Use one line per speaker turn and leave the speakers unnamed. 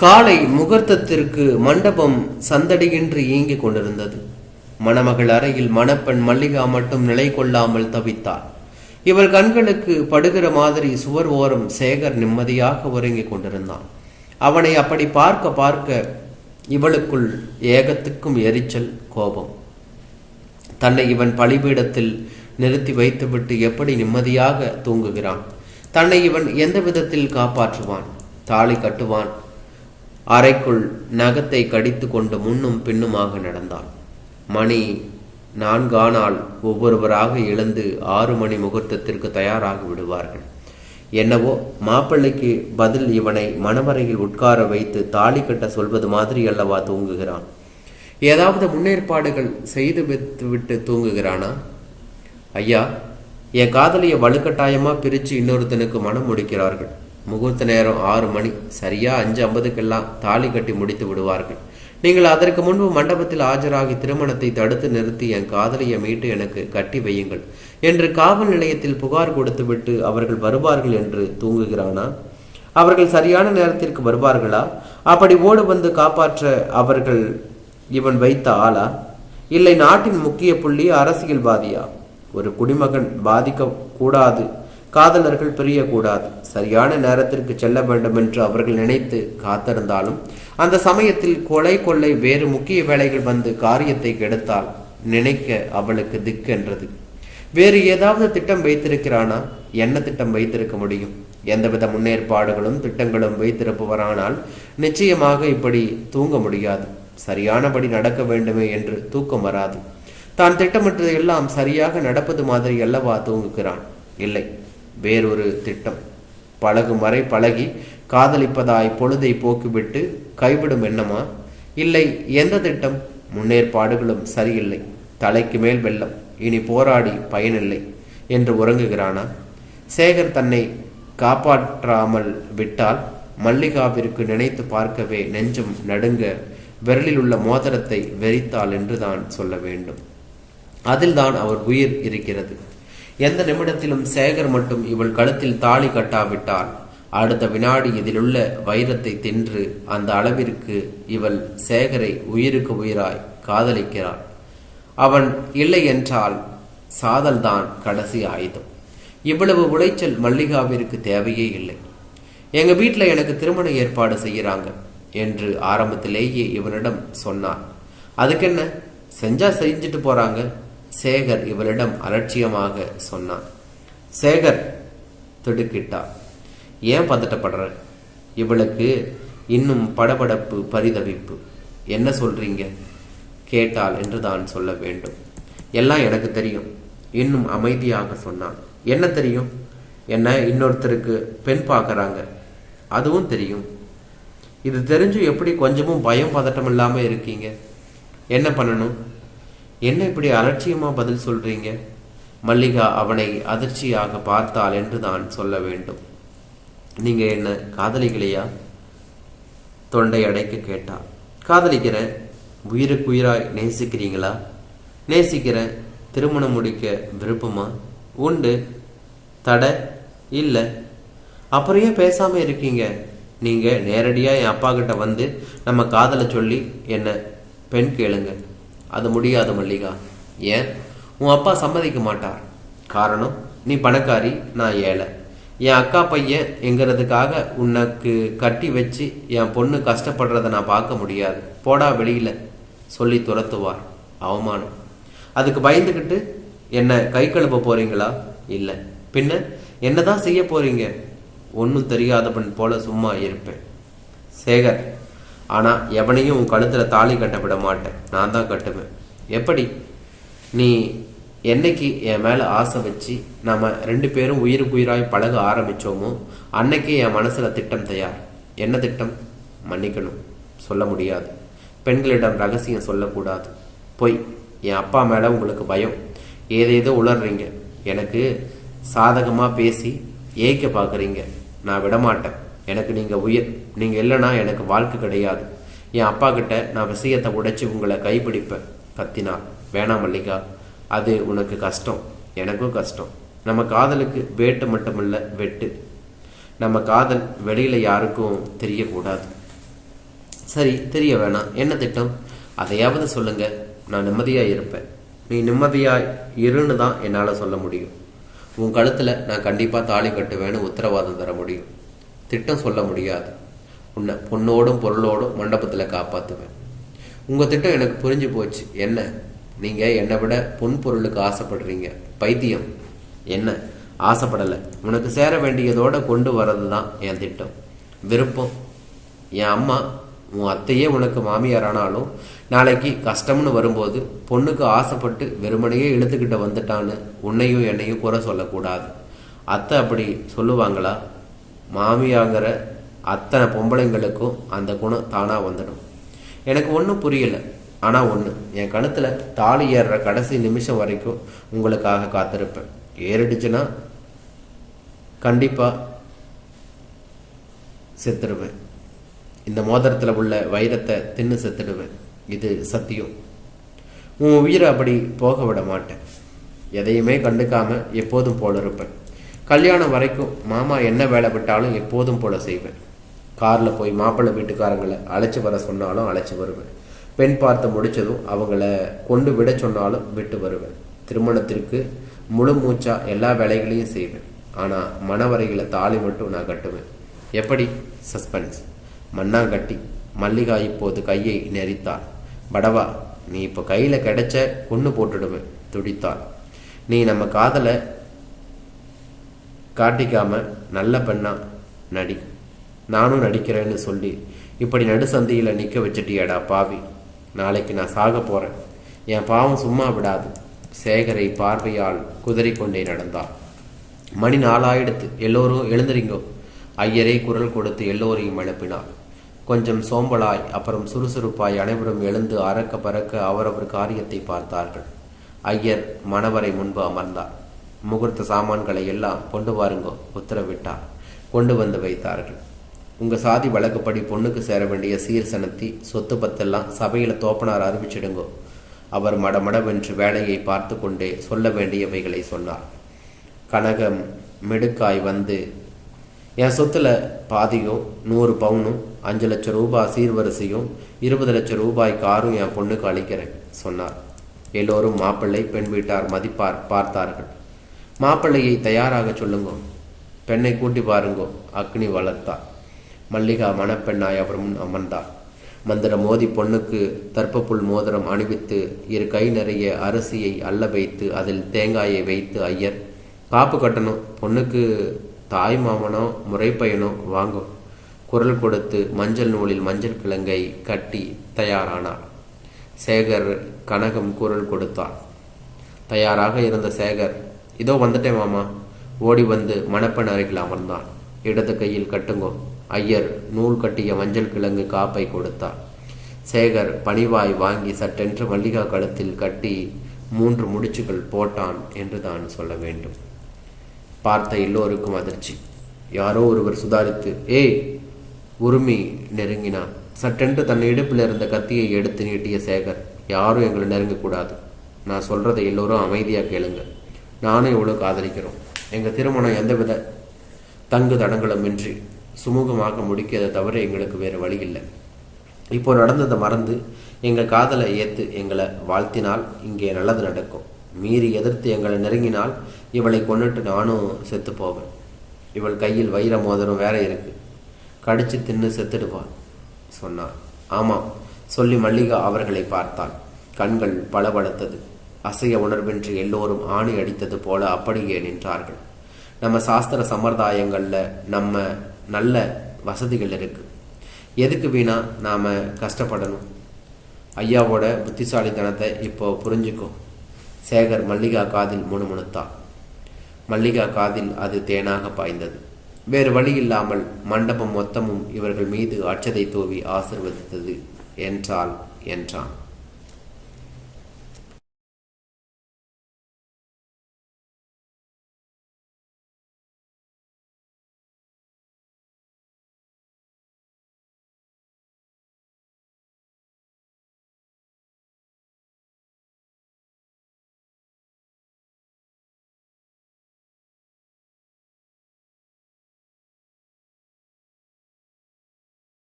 காலை முகூர்த்தத்திற்கு மண்டபம் சந்தடியின்றி இயங்கிக் கொண்டிருந்தது. மணமகள் அறையில் மணப்பெண் மல்லிகா மட்டும் நிலை கொள்ளாமல் தவித்தாள். இவள் கண்களுக்கு படுகிற மாதிரி சுவர் ஓரம் சேகர் நிம்மதியாக உறங்கிக் கொண்டிருந்தான். அவனை அப்படி பார்க்க பார்க்க இவளுக்குள் ஏகத்துக்கும் எரிச்சல் கோபம். தன்னை இவன் பலிபீடத்தில் நிறுத்தி வைத்துவிட்டு எப்படி நிம்மதியாக தூங்குகிறான்? தன்னை இவன் எந்த விதத்தில் காப்பாற்றுவான்? தாலி கட்டுவான் அறைக்குள் நகத்தை கடித்து கொண்டு முன்னும் பின்னுமாக நடந்தான். மணி நான்கானால் ஒவ்வொருவராக எழுந்து ஆறு மணி முகூர்த்தத்திற்கு தயாராகி விடுவார்கள். என்னவோ மாப்பிள்ளைக்கு பதில் இவனை மணமறையில் உட்கார வைத்து தாலி கட்ட சொல்வது மாதிரி அல்லவா தூங்குகிறான்? ஏதாவது முன்னேற்பாடுகள் செய்து விட்டு விட்டு தூங்குகிறானா? ஐயா என் காதலியை வலுக்கட்டாயமா பிரித்து இன்னொருத்தனுக்கு மனம் முடிக்கிறார்கள். முகூர்த்த நேரம் ஆறு மணி. சரியா? அஞ்சு ஐம்பதுக்கெல்லாம் தாலி கட்டி முடித்து விடுவார்கள். நீங்கள் அதற்கு முன்பு மண்டபத்தில் ஆஜராகி திருமணத்தை தடுத்து நிறுத்தி என் காதலியை மீட்டு எனக்கு கட்டி வையுங்கள். என்று காவல் நிலையத்தில் புகார் கொடுத்துவிட்டு அவர்கள் வருவார்கள் என்று தூங்குகிறானா? அவர்கள் சரியான நேரத்திற்கு வருவார்களா? அப்படி ஓடு வந்து காப்பாற்ற அவர்கள் இவன் வைத்த ஆளா? இல்லை நாட்டின் முக்கிய புள்ளி அரசியல்வாதியா? ஒரு குடிமகன் பாதிக்க கூடாது. காதலர்கள் பிரியக்கூடாது. சரியான நேரத்திற்கு செல்ல வேண்டும் என்று அவர்கள் நினைத்து காத்திருந்தாலும் அந்த சமயத்தில் கொலை கொள்ளை வேறு முக்கிய வேலைகள் வந்து காரியத்தை கெடுத்தால் நினைக்க அவளுக்கு திக்கென்றது. வேறு ஏதாவது திட்டம் வைத்திருக்கிறானா? என்ன திட்டம் வைத்திருக்க முடியும்? எந்தவித முன்னேற்பாடுகளும் திட்டங்களும் வைத்திருப்பவரானால் நிச்சயமாக இப்படி தூங்க முடியாது. சரியானபடி நடக்க வேண்டுமே என்று தூக்கம் வராது. தான் திட்டமிட்டது எல்லாம் சரியாக நடப்பது மாதிரி அல்லவா தூங்குகிறான்? இல்லை. வேறொரு திட்டம். பழகும் வரை பழகி காதலிப்பதாய் பொழுதை போக்கிவிட்டு கைவிடும் எண்ணமா? இல்லை எந்த திட்டம்? முன்னேற்பாடுகளும் சரியில்லை. தலைக்கு மேல் வெள்ளம். இனி போராடி பயனில்லை என்று உறங்குகிறானா? சேகர் தன்னை காப்பாற்றாமல் விட்டால் மல்லிகாவிற்கு நினைத்து பார்க்கவே நெஞ்சம் நடுங்க விரலில் உள்ள மோதிரத்தை வெறித்தாள் என்று தான் சொல்ல வேண்டும். அதில்தான் அவர் உயிர் இருக்கிறது. எந்த நிமிடத்திலும் சேகர் மட்டும் இவள் கழுத்தில் தாலி கட்டாவிட்டால் அடுத்த வினாடி இதிலுள்ள வைரத்தை தின்று அந்த அளவிற்கு இவள் சேகரை உயிருக்கு உயிராய் காதலிக்கிறாள். அவன் இல்லை என்றால் சாதல்தான் கடைசி ஆயுதம். இவ்வளவு உளைச்சல் மல்லிகாவிற்கு தேவையே இல்லை. எங்க வீட்டில் எனக்கு திருமண ஏற்பாடு செய்கிறாங்க என்று ஆரம்பத்திலேயே இவனிடம் சொன்னான். அதுக்கென்ன? செஞ்சா செஞ்சுட்டு போறாங்க. சேகர் இவளிடம் அலட்சியமாக சொன்னான். சேகர் திடுக்கிட்டா ஏன் பதட்டப்படுற? இவளுக்கு இன்னும் படபடப்பு பரிதவிப்பு. என்ன சொல்றீங்க? கேட்டாள் என்று தான் சொல்ல வேண்டும். எல்லாம் எனக்கு தெரியும் இன்னும் அமைதியாக சொன்னான். என்ன தெரியும்? என்ன இன்னொருத்தருக்கு பெண் பார்க்கறாங்க. அதுவும் தெரியும். இது தெரிஞ்சும் எப்படி கொஞ்சமும் பயம் பதட்டம் இல்லாமல் இருக்கீங்க? என்ன பண்ணணும்? என்ன இப்படி அலட்சியமா பதில் சொல்றீங்க? மல்லிகா அவனை அதிர்ச்சியாக பார்த்தாள் என்று தான் சொல்ல வேண்டும். நீங்க என்ன காதலிக்கலையா தொண்டை அடைக்க கேட்டா. காதலிக்கிறேன் உயிருக்குயிராய் நேசிக்கிறீங்களா? நேசிக்கிறேன் திருமணம் முடிக்க விருப்பமா? உண்டு தடை இல்லை. அப்புறம் பேசாமல் பேசாம இருக்கீங்க? நீங்க நேரடியா என் அப்பா கிட்ட வந்து நம்ம காதலை சொல்லி என்ன பெண் கேளுங்க. அது முடியாது மல்லிகா. ஏன்? உன் அப்பா சம்மதிக்க மாட்டார். காரணம் நீ பணக்காரி நான் ஏழை. என் அக்கா பையன் எங்கிறதுக்காக உனக்கு கட்டி வச்சு என் பொண்ணு கஷ்டப்படுறத நான் பார்க்க முடியாது. போடா வெளியில. சொல்லி துரத்துவார். அவமானம். அதுக்கு பயந்துக்கிட்டு என்ன கை கழுப்ப போறீங்களா? இல்லை. பின்ன என்னதான் செய்ய போறீங்க? ஒன்றும் தெரியாதவன் போல சும்மா இருப்பேன். சேகர் ஆனால் எவனையும் உன் கழுத்தில் தாலி கட்ட விட மாட்டேன். நான் தான் கட்டுவேன். எப்படி? நீ என்னைக்கு என் மேலே ஆசை வச்சு நம்ம ரெண்டு பேரும் உயிருக்கு உயிராய் பழக ஆரம்பித்தோமோ அன்னைக்கு என் மனசில் திட்டம் தயார். என்ன திட்டம்? மன்னிக்கணும். சொல்ல முடியாது. பெண்களிடம் ரகசியம் சொல்லக்கூடாது. பொய் என் அப்பா மேலே உங்களுக்கு பயம். ஏதேதோ உளர்றீங்க எனக்கு சாதகமாக பேசி ஏய்க்க பார்க்குறீங்க நான் விடமாட்டேன். எனக்கு நீங்கள் உயிர் நீங்கள் இல்லைன்னா எனக்கு வாழ்க்கை கிடையாது. என் அப்பா கிட்ட நான் விஷயத்தை உடைச்சி உங்களை கைப்பிடிப்பேன் கத்தினா. வேணாம் மல்லிகா அது உனக்கு கஷ்டம் எனக்கும் கஷ்டம். நம்ம காதலுக்கு வேட்டு மட்டுமல்ல வெட்டு. நம்ம காதல் வெளியில் யாருக்கும் தெரியக்கூடாது. சரி தெரிய வேணாம். என்ன திட்டம்? அதையாவது சொல்லுங்க. நான் நிம்மதியாக இருப்பேன். நீ நிம்மதியாக இருன்னு தான் என்னால் சொல்ல முடியும். உன் கழுத்தில் நான் கண்டிப்பாக தாலி கட்டுவேன்னு உத்தரவாதம் தர முடியும். திட்டம் சொல்ல முடியாது. உன்னை பொண்ணோடும் பொருளோடும் மண்டபத்தில் காப்பாற்றுவேன் உங்கள் திட்டம் எனக்கு புரிஞ்சு போச்சு. என்ன? நீங்கள் என்னை விட பொன் பொருளுக்கு ஆசைப்படுறீங்க. பைத்தியம். என்ன? ஆசைப்படலை. உனக்கு சேர வேண்டியதோடு கொண்டு வர்றது தான் என் திட்டம். விருப்பம். என் அம்மா உன் அத்தையே உனக்கு மாமியார் ஆனாலும் நாளைக்கு கஷ்டம்னு வரும்போது பொண்ணுக்கு ஆசைப்பட்டு வெறுமனையே இழுத்துக்கிட்ட வந்துட்டான்னு உன்னையும் என்னையும் குறை சொல்லக்கூடாது. அத்தை அப்படி சொல்லுவாங்களா? மாமியாங்கிற அத்தனை பொம்பளைங்களுக்கும் அந்த குணம் தானாக வந்துடும். எனக்கு ஒன்றும் புரியலை. ஆனால் ஒன்று என் கணத்தில் தாலி ஏறுற கடைசி நிமிஷம் வரைக்கும் உங்களுக்காக காத்திருப்பேன். ஏறிடுச்சுன்னா கண்டிப்பாக செத்துடுவேன் இந்த மோதிரத்தில் உள்ள வைரத்தை தின்னு செத்துடுவேன். இது சத்தியம். உன் உயிரை அப்படி போக விட மாட்டேன். எதையுமே கண்டுக்காமல் எப்போதும் போல இருப்பேன். கல்யாணம் வரைக்கும் மாமா என்ன வேலை விட்டாலும் எப்போதும் போல செய்வேன். காரில் போய் மாப்பிள்ளை வீட்டுக்காரங்களை அழைச்சி வர சொன்னாலும் அழைச்சி வருவேன். பெண் பார்த்து முடிச்சதும் அவங்கள கொண்டு விட சொன்னாலும் விட்டு வருவேன். திருமணத்திற்கு முழு மூச்சாக எல்லா வேலைகளையும் செய்வேன். ஆனால் மணவரையில் தாலி மட்டும் நான் கட்டுவேன். எப்படி? சஸ்பென்ஸ். மண்ணாங்கட்டி மல்லிகா இப்போது கையை நெறித்தாள் படவா நீ இப்போ கையில் கிடைச்ச கொண்டு போட்டுடுவேன் துடித்தாள். நீ நம்ம காதலை காட்டிக்காம நல்ல பெண்ணா நடி. நானும் நடிக்கிறேன்னு சொல்லி இப்படி நடுசந்தியில் நிற்க வச்சுட்டியாடா பாவி. நாளைக்கு நான் சாக போகிறேன் என் பாவம் சும்மா விடாது. சேகரை பார்வையால் குதிரை கொண்டே நடந்தாள் மணி நாலாயிடுத்து. எல்லோரும் எழுந்துறீங்கோ ஐயரே குரல் கொடுத்து எல்லோரையும் எழுப்பினார் கொஞ்சம் சோம்பலாய் அப்புறம் சுறுசுறுப்பாய் அனைவரும் எழுந்து அறக்க பறக்க அவரவர் காரியத்தை பார்த்தார்கள். ஐயர் மணவரை முன்பு அமர்ந்தார். முகூர்த்த சாமான்களை எல்லாம் கொண்டு வாருங்கோ உத்தரவிட்டார். கொண்டு வந்து வைத்தார்கள். உங்க சாதி வழக்குப்படி பொண்ணுக்கு சேர வேண்டிய சீர் சனத்தி சொத்து பத்தெல்லாம் சபையில் தோப்பனார் அறிவிச்சிடுங்கோ. அவர் மடமடவென்று வேலையை பார்த்து கொண்டே சொல்ல வேண்டியவைகளை சொன்னார். கனகம் மெடுக்காய் வந்து என் சொத்துல பாதியும் நூறு பவுனும் அஞ்சு லட்சம் ரூபாய் சீர்வரிசையும் இருபது லட்சம் ரூபாய் காரும் என் பொண்ணுக்கு அளிக்கிறேன் சொன்னார். எல்லோரும் மாப்பிள்ளை பெண் வீட்டார் மதிப்பார் பார்த்தார்கள். மாப்பிள்ளையை தயாராக சொல்லுங்க. பெண்ணை கூட்டி பாருங்கோ. அக்னி வளர்த்தா. மல்லிகா மணப்பெண்ணாய் அவர் முன் அமர்ந்தார் மந்திர மோதி பொண்ணுக்கு தர்ப்பப்புல் மோதிரம் அணிவித்து இரு கை நிறைய அரிசியை அள்ள வைத்து அதில் தேங்காயை வைத்து ஐயர் காப்பு கட்டணும். பொண்ணுக்கு தாய் மாமனோ முறைப்பையனோ வாங்கும் குரல் கொடுத்து மஞ்சள் நூலில் மஞ்சள் கிழங்கை கட்டி தயாரானார். சேகர் கனகம் குரல் கொடுத்தார். தயாராக இருந்த சேகர் இதோ வந்துட்டேன் மாமா. ஓடி வந்து மணப்பெண் அருகில் அமர்ந்தான். இடது கையில் கட்டுங்கோ. ஐயர் நூல் கட்டிய மஞ்சள் கிழங்கு காப்பை கொடுத்தார். சேகர் பணிவாய் வாங்கி சட்டென்று மல்லிகா கழுத்தில் கட்டி மூன்று முடிச்சுகள் போட்டான் என்று தான் சொல்ல வேண்டும். பார்த்த எல்லோருக்கும் அதிர்ச்சி. யாரோ ஒருவர் சுதாரித்து ஏய் உருமி நெருங்கினான் சட்டென்று தன் இடுப்பில் இருந்த கத்தியை எடுத்து நீட்டிய சேகர் யாரும் எங்களை நெருங்கக்கூடாது. நான் சொல்கிறத எல்லோரும் அமைதியாக கேளுங்கள். நானும் இவ்வளோ காதலிக்கிறோம் எங்கள் திருமணம் எந்தவித தங்கு தடங்களுமின்றி சுமூகமாக முடிக்கிறதை தவிர எங்களுக்கு வேறு வழி இல்லை. இப்போ நடந்ததை மறந்து எங்கள் காதலை ஏற்று எங்களை வாழ்த்தினால் இங்கே நல்லது நடக்கும். மீறி எதிர்த்து எங்களை நெருங்கினால் இவளை கொண்டுட்டு நானும் செத்து போவேன். இவள் கையில் வைர மோதிரம் வேற இருக்கு. கடிச்சு தின்னு செத்துடுவாள் சொன்னார் ஆமாம் சொல்லி மல்லிகா அவர்களை பார்த்தாள். கண்கள் பளபளத்தது. அசைய உணர்வின்றி எல்லோரும் ஆணி அடித்தது போல அப்படியே நின்றார்கள். நம்ம சாஸ்திர சம்பிரதாயங்களில் நம்ம நல்ல வசதிகள் இருக்கு. எதுக்கு வீணா நாம் கஷ்டப்படணும்? ஐயாவோட புத்திசாலித்தனத்தை இப்போ புரிஞ்சுக்கோ. சேகர் மல்லிகா காதில் முணுமுணுத்தான் மல்லிகா காதில் அது தேனாக பாய்ந்தது. வேறு வழி இல்லாமல் மண்டபம் மொத்தமும் இவர்கள் மீது அச்சதை தூவி ஆசிர்வதித்தது என்றால் என்றான்.